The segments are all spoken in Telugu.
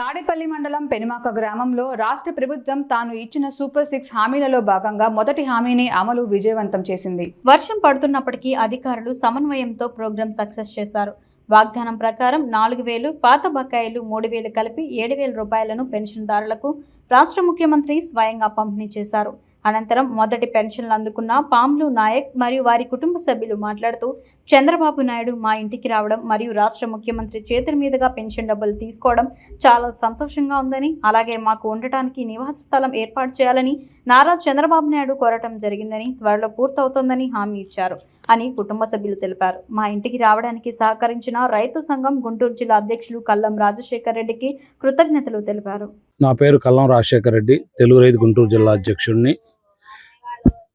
తాడేపల్లి మండలం పెనుమాక గ్రామంలో రాష్ట్ర ప్రభుత్వం తాను ఇచ్చిన సూపర్ సిక్స్ హామీలలో భాగంగా మొదటి హామీని అమలు విజయవంతం చేసింది. వర్షం పడుతున్నప్పటికీ అధికారులు సమన్వయంతో ప్రోగ్రాం సక్సెస్ చేశారు. వాగ్దానం ప్రకారం నాలుగు వేలు పాత బకాయిలు మూడు వేలు కలిపి ఏడు వేల రూపాయలను పెన్షన్దారులకు రాష్ట్ర ముఖ్యమంత్రి స్వయంగా పంపిణీ చేశారు. అనంతరం మొదటి పెన్షన్లు అందుకున్న పామ్లు నాయక్ మరియు వారి కుటుంబ సభ్యులు మాట్లాడుతూ చంద్రబాబు నాయుడు మా ఇంటికి రావడం మరియు రాష్ట్ర ముఖ్యమంత్రి చేతుల మీదుగా పెన్షన్ డబ్బులు తీసుకోవడం చాలా సంతోషంగా ఉందని అలాగే మాకు ఉండటానికి నివాస స్థలం ఏర్పాటు చేయాలని నారా చంద్రబాబు నాయుడు కోరటం జరిగిందని త్వరలో పూర్తవుతోందని హామీ ఇచ్చారు అని కుటుంబ సభ్యులు తెలిపారు. మా ఇంటికి రావడానికి సహకరించిన రైతు సంఘం గుంటూరు జిల్లా అధ్యక్షులు కల్లం రాజశేఖర్ రెడ్డికి కృతజ్ఞతలు తెలిపారు. నా పేరు కల్లం రాజశేఖర రెడ్డి తెలుగు రైతు గుంటూరు జిల్లా అధ్యక్షుడిని.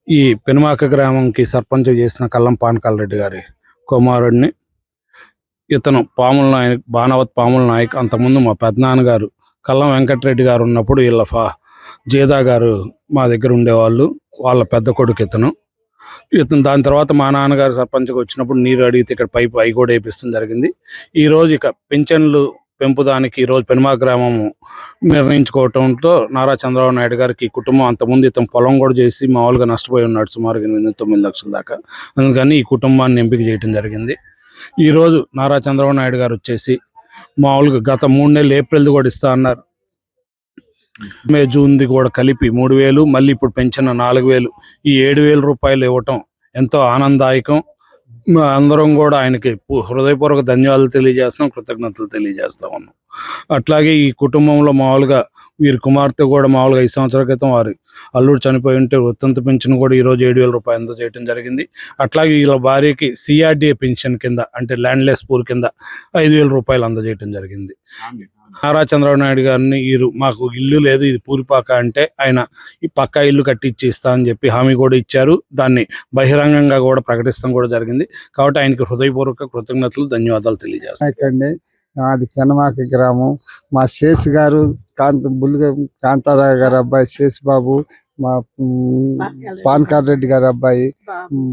ఈ పెనుమాక గ్రామంకి సర్పంచ్ చేసిన కల్లం పానకాల రెడ్డి గారి కుమారుడిని ఇతను పాముల నాయక్ బాణవత్ పాముల నాయక్ అంతకుముందు మా పెద్దనాన్నగారు కల్లం వెంకటరెడ్డి గారు ఉన్నప్పుడు వీళ్ళ ఫా జేదా గారు మా దగ్గర ఉండేవాళ్ళు వాళ్ళ పెద్ద కొడుకు ఇతను. ఇతను దాని తర్వాత మా నాన్నగారు సర్పంచ్కి వచ్చినప్పుడు నీరు అడిగితే ఇక్కడ పైపు అవి కూడా వేపిస్తుంది జరిగింది ఈరోజు ఇక పింఛన్లు పెంపుదానికి ఈ రోజు పెనుమా గ్రామము నిర్ణయించుకోవటంతో నారా చంద్రబాబు నాయుడు గారికి ఈ కుటుంబం అంతకుముందు ఇతను పొలం కూడా చేసి మామూలుగా నష్టపోయి ఉన్నాడు సుమారు ఎనిమిది తొమ్మిది లక్షల దాకా. అందుకని ఈ కుటుంబాన్ని ఎంపిక చేయడం జరిగింది. ఈరోజు నారా చంద్రబాబు నాయుడు గారు వచ్చేసి మామూలుగా గత మూడు నెలలు ఏప్రిల్ది కూడా ఇస్తా అన్నారు. మే జూన్ది కూడా కలిపి మూడు వేలు మళ్ళీ ఇప్పుడు పెంచిన నాలుగు వేలు. ఈ ఏడు వేల రూపాయలు ఇవ్వటం ఎంతో ఆనందదాయకం. అందరం కూడా ఆయనకి హృదయపూర్వక ధన్యవాదాలు తెలియజేస్తున్నాం కృతజ్ఞతలు తెలియజేస్తా ఉన్నాం. అట్లాగే ఈ కుటుంబంలో మామూలుగా వీరి కుమార్తె కూడా మామూలుగా ఐదు సంవత్సరాల క్రితం వారి అల్లుడు చనిపోయి ఉంటే వృత్తంత పెన్షన్ కూడా ఈరోజు ఏడు వేల రూపాయలు అందజేయడం జరిగింది. అట్లాగే వీళ్ళ భార్యకి సిఆర్డిఏ పెన్షన్ కింద అంటే ల్యాండ్లెస్ పూర్ కింద ఐదు వేల రూపాయలు అందజేయడం జరిగింది. నారా చంద్రబాబు నాయుడు గారిని వీరు మాకు ఇల్లు లేదు ఇది పూరిపాక అంటే ఆయన ఈ పక్కా ఇల్లు కట్టించి ఇస్తా అని చెప్పి హామీ కూడా ఇచ్చారు. దాన్ని బహిరంగంగా కూడా ప్రకటిస్తాం కూడా జరిగింది. కాబట్టి ఆయనకి హృదయపూర్వక కృతజ్ఞతలు ధన్యవాదాలు తెలియజేస్తాను నాయక్ అది పెనమాక గ్రామం. మా శేష్ గారు కాంత బుల్లిగ కాంతారావు గారు అబ్బాయి శేష్ బాబు మా ఉమ్, పాన్కార్ రెడ్డి గారు అబ్బాయి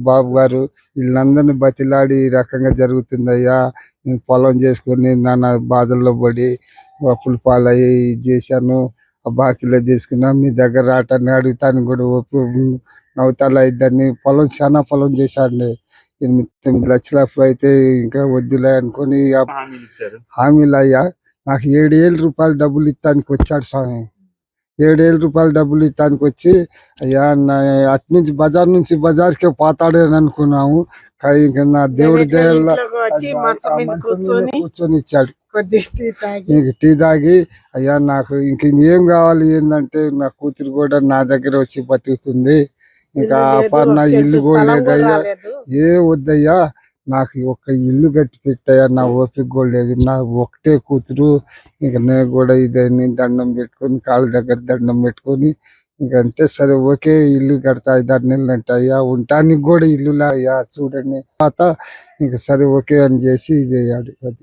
బాబు. గారు వీళ్ళందరినీ బతిలాడి ఈ రకంగా జరుగుతుందయ్యా. నేను పొలం చేసుకుని నాన్న బాధల్లో పడి అప్పులు పాలయ్యి ఇది చేశాను. ఆ బాకీలో తీసుకున్నా మీ దగ్గర రావటాన్ని అడుగుతాను కూడా ఒప్పు నవ్వుతాలు అయిద్దని పొలం చాలా పొలం చేశాండి ఎనిమిది తొమ్మిది లక్షల అప్పుడు అయితే ఇంకా వద్దులే అనుకొని హామీలు అయ్యా నాకు ఏడు వేల రూపాయలు డబ్బులు ఇస్తానికి వచ్చాడు స్వామి. ఏడు వేల రూపాయలు డబ్బులు ఇస్తానికి వచ్చి అయ్యా నా అటు నుంచి బజార్ నుంచి బజార్కే పోతాడని అనుకున్నాము. కానీ ఇంకా నా దేవుడి దేవుళ్ళ కూర్చొని ఇచ్చాడు. ఇంక టీ తాగి అయ్యా నాకు ఇంక ఏం కావాలి ఏంటంటే నా కూతురు కూడా నా దగ్గర వచ్చి బతుకుతుంది. ఇంకా అపర్ణ ఇల్లు కూడా లేదయ్యా. ఏ వద్దయ్యా నాకు ఒక ఇల్లు కట్టి పెట్టాయా? నా ఓపిక కూడా లేదు. నా ఒకటే కూతురు. ఇంక నేను కూడా ఇదని దండం పెట్టుకొని కాళ్ళ దగ్గర దండం పెట్టుకొని ఇంక అంటే సరే ఓకే ఇల్లు కడతా ఐదారు నెలలు అంటే అయ్యా ఉండటానికి కూడా ఇల్లులా అయ్యా చూడండి. తర్వాత ఇంక సరే ఓకే అని చేసి ఇది అయ్యాడు అది.